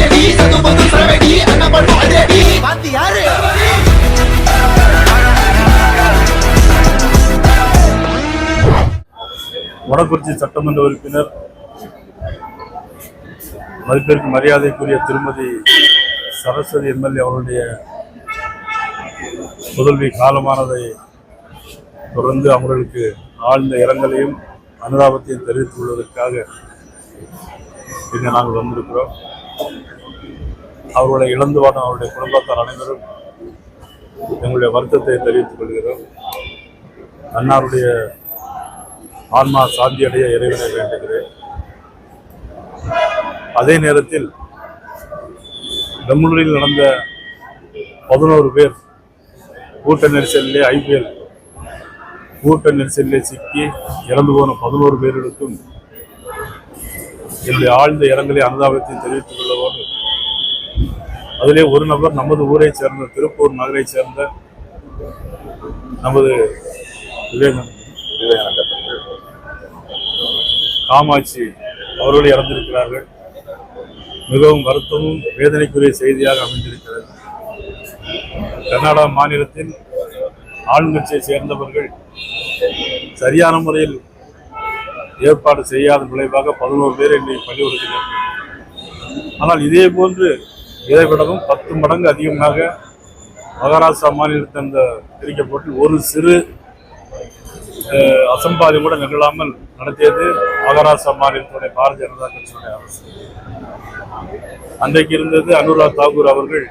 சரவெடி பாத்தி யாரு? வடக்குறிச்சி சட்டமன்ற உறுப்பினர் மதிப்பிற்கு மரியாதைக்குரிய திருமதி சரஸ்வதி எம்எல்ஏ அவருடைய புதல்வி காலமானதை தொடர்ந்து அவர்களுக்கு ஆழ்ந்த இரங்கலையும் அனுதாபத்தையும் தெரிவித்துக் கொள்வதற்காக இங்கு நாங்கள் வந்திருக்கிறோம். அவர்களை இழந்து வாடும் அவருடைய குடும்பத்தார் அனைவரும் எங்களுடைய வருத்தத்தை தெரிவித்துக் கொள்கிறோம். அன்னாருடைய ஆன்மா சாந்தி அடைய இறைவனை வேண்டுகிறேன். அதே நேரத்தில் பெங்களூரில் நடந்த பதினோரு பேர் கூட்ட நெரிசலிலே ஐபிஎல் கூட்ட நெரிசலிலே சிக்கி இறந்து போன பதினோரு பேர்களுக்கும் என்னுடைய ஆழ்ந்த இரங்கலை அனுதாபத்தை தெரிவித்துக் கொள்ள அதிலே ஒரு நபர் நமது ஊரை சேர்ந்த திருப்பூர் நகரை சேர்ந்த நமது காமாட்சி அவர்கள் இறந்திருக்கிறார்கள். மிகவும் வருத்தமும் வேதனைக்குரிய செய்தியாக அமைந்திருக்கிறது. கர்நாடகா மாநிலத்தில் ஆளுங்கட்சியை சேர்ந்தவர்கள் சரியான முறையில் ஏற்பாடு செய்யாத விளைவாக பதினோரு பேர் இன்றைக்கு பள்ளி கொடுக்கிறார்கள் ஆனால் இதே போன்று இதை விடவும் பத்து மடங்கு அதிகமாக மகாராஷ்டிரா மாநிலத்தில் அந்த பிரிக்கப்பட்டு ஒரு சிறு அஹ், கூட நிகழாமல் நடத்தியது மகாராஷ்டிரா மாநிலத்துடைய பாரதிய ஜனதா கட்சியினுடைய அரசு. அன்றைக்கு இருந்தது அனுராக் தாக்கூர் அவர்கள்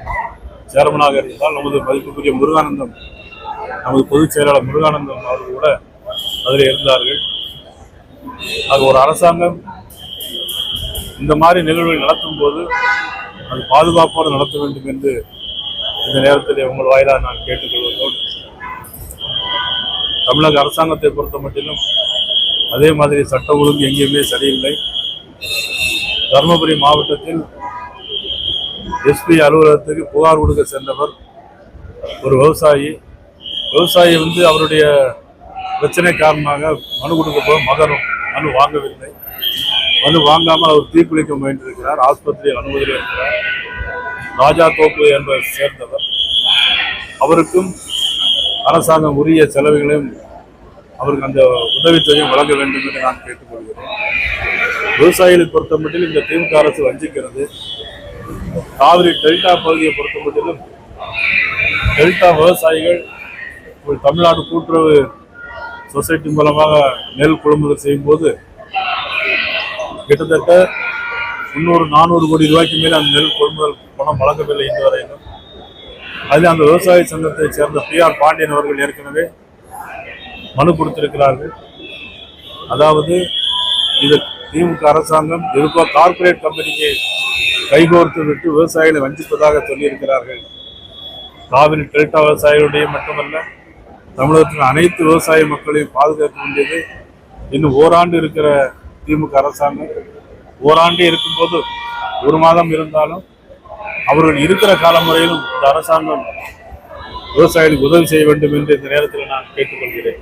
சேர்மனாக இருந்தால் நமது மதிப்புக்குரிய முருகானந்தம் நமது பொதுச் செயலாளர் முருகானந்தம் அவர்கள் கூட அதில் இருந்தார்கள். அது ஒரு அரசாங்கம். இந்த மாதிரி நிகழ்வுகள் நடத்தும் போது அது பாதுகாப்போடு நடத்த வேண்டும் என்று இந்த நேரத்தில் உங்கள் வாயிலாக நான் கேட்டுக்கொள்வதோடு தமிழக அரசாங்கத்தை பொறுத்த மட்டிலும் அதே மாதிரி சட்ட ஒழுங்கு எங்கேயுமே சரியில்லை. தருமபுரி மாவட்டத்தில் எஸ்பி அலுவலகத்துக்கு புகார் கொடுக்க சென்றவர் ஒரு விவசாயி. விவசாயி வந்து அவருடைய பிரச்சனை காரணமாக மனு கொடுக்க போக மகனும் மனு வாங்கவில்லை. மனு வாங்காமல் அவர் தீக்குளிக்க முயன்றிருக்கிறார். ஆஸ்பத்திரியில் அனுமதியில் இருக்கிறார் ராஜா தோப்பு என்பதை சேர்ந்தவர். அவருக்கும் அரசாங்கம் உரிய செலவுகளையும் அவருக்கு அந்த உதவித்தொகையும் வழங்க வேண்டும் என்று நான் கேட்டுக்கொள்கிறேன். விவசாயிகளை பொறுத்த மட்டில் இந்த திமுக அரசு வஞ்சிக்கிறது. காவிரி டெல்டா பகுதியை பொறுத்த மட்டிலும் டெல்டா விவசாயிகள் ஒரு தமிழ்நாடு கூட்டுறவு சொசைட்டி மூலமாக நெல் கொள்முதல் செய்யும் போது கிட்டத்தட்ட முந்நூறு நானூறு கோடி ரூபாய்க்கு மேலே அந்த நெல் கொள்முதல் பணம் வழங்கவில்லை இன்று வரையிலும். அதில் அந்த விவசாய சங்கத்தை சேர்ந்த பி ஆர் பாண்டியன் அவர்கள் ஏற்கனவே மனு கொடுத்திருக்கிறார்கள். அதாவது இது திமுக அரசாங்கம் எதுக்கோ கார்ப்பரேட் கம்பெனிக்கு கைகோர்த்து விட்டு விவசாயிகளை வஞ்சிப்பதாக சொல்லியிருக்கிறார்கள். காவிரி டெல்டா விவசாயிகளுடைய மட்டுமல்ல தமிழகத்தின் அனைத்து விவசாய மக்களையும் பாதுகாக்க வேண்டியது இன்னும் ஓராண்டு இருக்கிற திமுக அரசாங்கம் ஓராண்டு இருக்கும்போது ஒரு மாதம் இருந்தாலும் அவர்கள் இருக்கிற காலமுறையிலும் இந்த அரசாங்கம் விவசாயிகளுக்கு உதவி செய்ய வேண்டும் என்று இந்த நேரத்தில் நான் கேட்டுக்கொள்கிறேன்.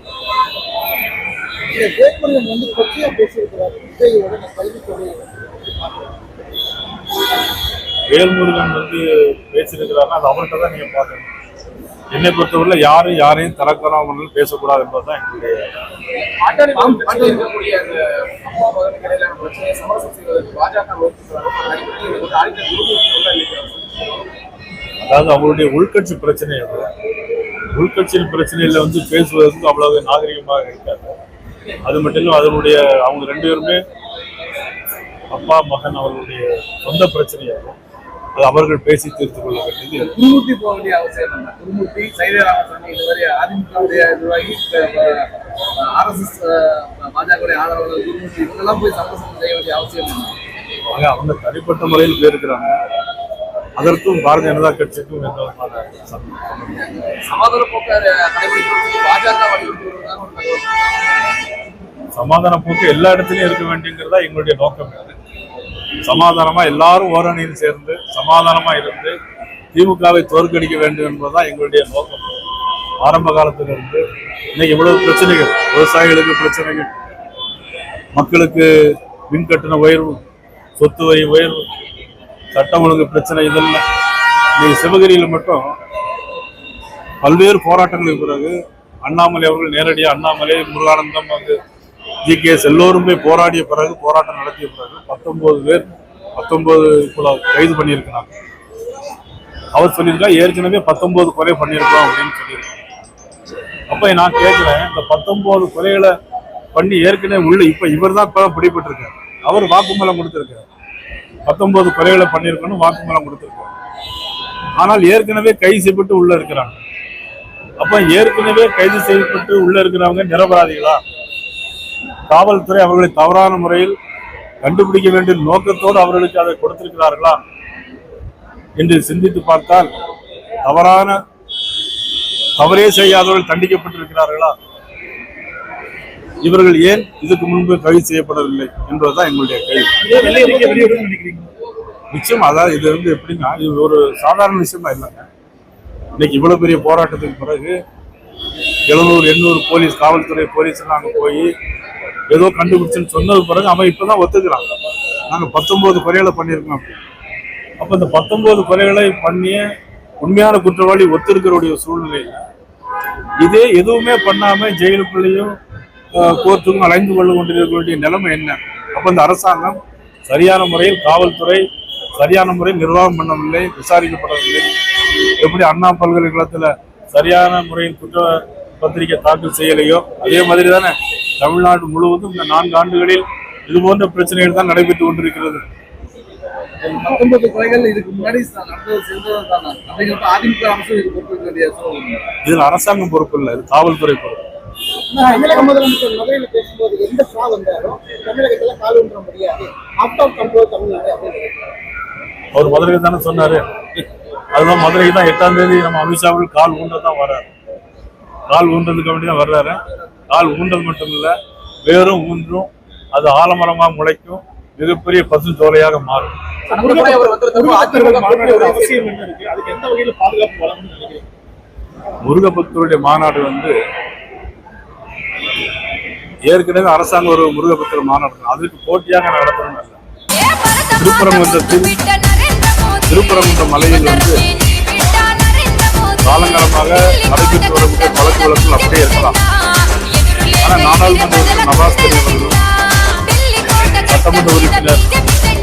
வேல்முருகன் வந்து பேசியிருக்கிறாருன்னா அது அவர்கிட்ட தான் நீங்க பார்க்கணும். என்னை பொறுத்தவரையில் யாரும் யாரையும் பேசக்கூடாது அடிப்படையில் வந்து ஆதிக்க குழுக்கள் இருக்கிறார் அதாவது அவருடைய உள்கட்சி பிரச்சனை அது உள்கட்சியின் பிரச்சனையில வந்து பேசுவதற்கு அவ்வளவு நாகரிகமாக இருக்காது. அது மட்டும் இல்லை அதனுடைய அவங்க ரெண்டு பேருமே அப்பா மகன் அவர்களுடைய சொந்த பிரச்சனை அது அவர்கள் பேசி தீர்த்து கொள்ள வேண்டியது குருமூர்த்தி போக வேண்டிய அவசியம் குருமூர்த்தி சைதே ராமசாமி இதுவரை அதிமுகவுடைய நிர்வாகி ஆர்எஸ்எஸ் பாஜக ஆதரவாளர் குருமூர்த்தி இவங்கெல்லாம் போய் சமரசம் செய்ய வேண்டிய அவசியம் அவங்க தனிப்பட்ட முறையில் போயிருக்கிறாங்க அதற்கும் பாரதிய ஜனதா கட்சிக்கும் எந்த விதமான. சமாதான போக்க பாஜக சமாதான போக்கு எல்லா இடத்துலயும் இருக்க வேண்டியங்கிறதா எங்களுடைய நோக்கம். சமாதானமாக எல்லாரும் ஓரணியில் சேர்ந்து சமாதானமாக இருந்து திமுகவை தோற்கடிக்க வேண்டும் என்பதுதான் எங்களுடைய நோக்கம். ஆரம்ப காலத்திலிருந்து இன்னைக்கு இவ்வளவு பிரச்சனைகள் விவசாயிகளுக்கு பிரச்சனைகள் மக்களுக்கு மின் கட்டண உயர்வு சொத்து வரி உயர்வு சட்டம் ஒழுங்கு பிரச்சனை இதெல்லாம் இன்னைக்கு சிவகிரியில் மட்டும் பல்வேறு போராட்டங்களுக்கு பிறகு அண்ணாமலை அவர்கள் நேரடியாக அண்ணாமலை முருகானந்தம் வந்து ஜி எல்லோரும் போய் போராடிய பிறகு போராட்டம் நடத்திய பிறகு பத்தொன்பது பேர் பத்தொன்பது இப்போ கைது பண்ணியிருக்கிறாங்க. அவர் சொல்லியிருக்கா ஏற்கனவே பத்தொன்பது கொலை பண்ணியிருக்கோம் அப்படின்னு சொல்லியிருக்காங்க. அப்ப நான் கேட்குறேன் இந்த பத்தொன்பது கொலைகளை பண்ணி ஏற்கனவே உள்ள இப்ப இவர் தான் இப்போ பிடிபட்டிருக்காரு. அவர் வாக்குமூலம் கொடுத்திருக்காரு. பத்தொன்பது கொலைகளை பண்ணியிருக்கணும் வாக்குமூலம் கொடுத்திருக்காரு. ஆனால் ஏற்கனவே கைது செய்யப்பட்டு உள்ள இருக்கிறாங்க. அப்ப ஏற்கனவே கைது செய்யப்பட்டு உள்ள இருக்கிறவங்க நிரபராதிகளா? காவல்துறை அவர்களை தவறான முறையில் கண்டுபிடிக்க வேண்டிய நோக்கத்தோடு அவர்களுக்கு அதை கொடுத்திருக்கிறார்களா என்று சிந்தித்து பார்த்தால் தவறான தவறே செய்யாதவர்கள் தண்டிக்கப்பட்டிருக்கிறார்களா? இவர்கள் ஏன் இதுக்கு முன்பு கைது செய்யப்படவில்லை என்பதுதான் எங்களுடைய கேள்வி. நிச்சயம் அதாவது இது வந்து எப்படின்னா இது ஒரு சாதாரண விஷயமா இல்லைங்க இன்னைக்கு இவ்வளவு பெரிய போராட்டத்துக்கு பிறகு எழுநூறு எண்ணூறு போலீஸ் காவல்துறை போலீஸ் எல்லாம் போய் ஏதோ கண்டுபிடிச்சுன்னு சொன்னது பிறகு அவன் இப்பதான் ஒத்துக்கிறான். நாங்கள் பத்தொம்போது கொலைகளை பண்ணியிருக்கோம் அப்படி. அப்போ இந்த பத்தொம்போது கொலைகளை பண்ணிய உண்மையான குற்றவாளி ஒத்திருக்கிறவுடைய சூழ்நிலையில் இதே எதுவுமே பண்ணாமல் ஜெயிலுக்குள்ளேயும் கோர்ட்டுக்கும் அலைந்து கொள்ள கொண்டிருக்கக்கூடிய நிலைமை என்ன? அப்போ இந்த அரசாங்கம் சரியான முறையில் காவல்துறை சரியான முறையில் நிர்வாகம் பண்ணவில்லை விசாரிக்கப்படவில்லை. எப்படி அண்ணா பல்கலைக்கழகத்தில் சரியான முறையில் குற்ற பத்திரிகை தாக்கல் செய்யலையோ? அதே மாதிரி தானே. தமிழ்நாடு முழுவதும் இந்த நான்கு ஆண்டுகளில் இது போன்ற பிரச்சனைகள் தான் நடைபெற்று கொண்டிருக்கிறது. பத்தொன்பது கொலைகள் இதுக்கு முன்னாடி அதிமுக அரசு இதில் அரசாங்கம் பொறுப்பு இல்லை இது காவல்துறை பொறுப்பு. நான் தமிழக முதலமைச்சர் மதுரையில் பேசும்போது எந்த ஷா வந்தாலும் தமிழகத்துல கால் ஊன்ற முடியாது. அவுட் ஆஃப் கண்ட்ரோல் தமிழ்நாடு அப்படின்னு அவர் மதுரைக்கு தானே சொன்னாரு. அதுதான் மதுரைக்கு தான் எட்டாம் தேதி நம்ம அமித்ஷா அவர்கள் கால் ஊன்ற தான் வர்றாரு கால் ஊன்றதுக்கு வேண்டி தான் வர்றாரு. கால் ஊன்றது மட்டும் இல்ல வேரும் ஊன்றும் அது ஆலமரமா முளைக்கும் மிகப்பெரிய பசு சோலையாக மாறும். முருகபக்தருடைய மாநாடு வந்து ஏற்கனவே அரசாங்கம் ஒரு முருகபக்தர் மாநாடு. அதுக்கு போட்டியாக நடத்தணும் அல்ல. திருப்பரங்குன்றத்தில் திருப்பரங்குன்றம் மலையில் வந்து காலங்காலமாக நடைபெற்று வரக்கூடிய பழக்க வழக்குகள் அப்படியே இருக்கலாம். ஆனா நாடாளுமன்ற உறுப்பினர் நவாஸ் அவர்களும் சட்டமன்ற உறுப்பினர்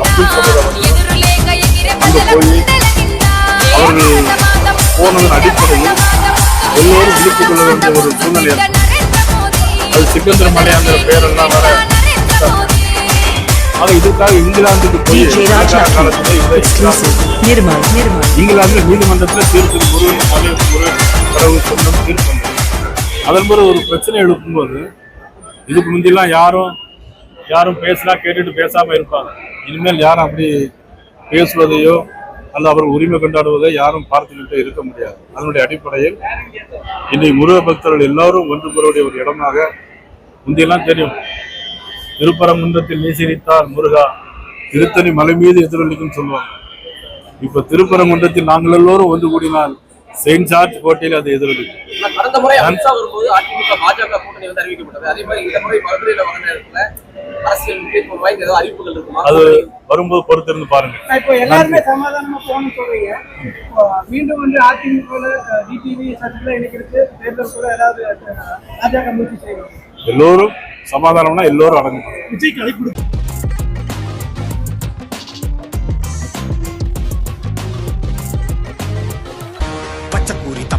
அப்துல் சமத். அவர்களும் அங்க போய் அவர்கள் போனதன் அடிப்படையில் எல்லோரும் விழித்துக் கொள்ள வேண்டிய ஒரு சூழ்நிலை. அது சிக்கந்தர மலையாங்கிற பேரெல்லாம் வர ஆக இதற்காக இங்கிலாந்துக்கு போய் காலத்துல இங்கிலாந்து நீதிமன்றத்தில் தீர்ப்பு முருகன் முருகன் அதன் பிறகு ஒரு பிரச்சனை எழுப்பும்போது இதுக்கு முந்திலாம் யாரும் யாரும் பேசினா கேட்டுட்டு பேசாமல் இருப்பாங்க. இனிமேல் யாரும் அப்படி பேசுவதையோ அல்ல அவர் உரிமை கொண்டாடுவதை யாரும் பார்த்துக்கிட்டு இருக்க முடியாது. அதனுடைய அடிப்படையில் இன்னைக்கு முருக பக்தர்கள் எல்லாரும் ஒன்று பெறவுடைய ஒரு இடமாக முந்தியெல்லாம் தெரியும். திருப்பரங்குன்றத்தில் நீசிரித்தார் முருகா திருத்தணி மலை மீது எதிரொலிக்கும் சொல்லுவாங்க. இப்ப திருப்பரங்குன்றத்தில் நாங்கள் எல்லோரும் ஒன்று கூடினால் செயின்ட் ஜார்ஜ் கோட்டையில் அது எதிரொலிக்கும் கடந்த முறை அமித்ஷா வரும்போது அதிமுக பாஜக கூட்டணி வந்து அறிவிக்கப்பட்டது. அதே மாதிரி இந்த முறை மதுரையில வர நேரத்துல அது வரும்போது பொறுத்திருந்து பாருங்க. இப்போ எல்லாருமே சமாதானமா போகணும்னு சொல்றீங்க. இப்போ மீண்டும் வந்து அதிமுக டிடிவி சட்டத்தில் இணைக்கிறது தேர்தல் கூட ஏதாவது பாஜக முயற்சி செய்யணும். எல்லோரும் சமாதானம்னா எல்லோரும் அடங்கும். அழைப்பு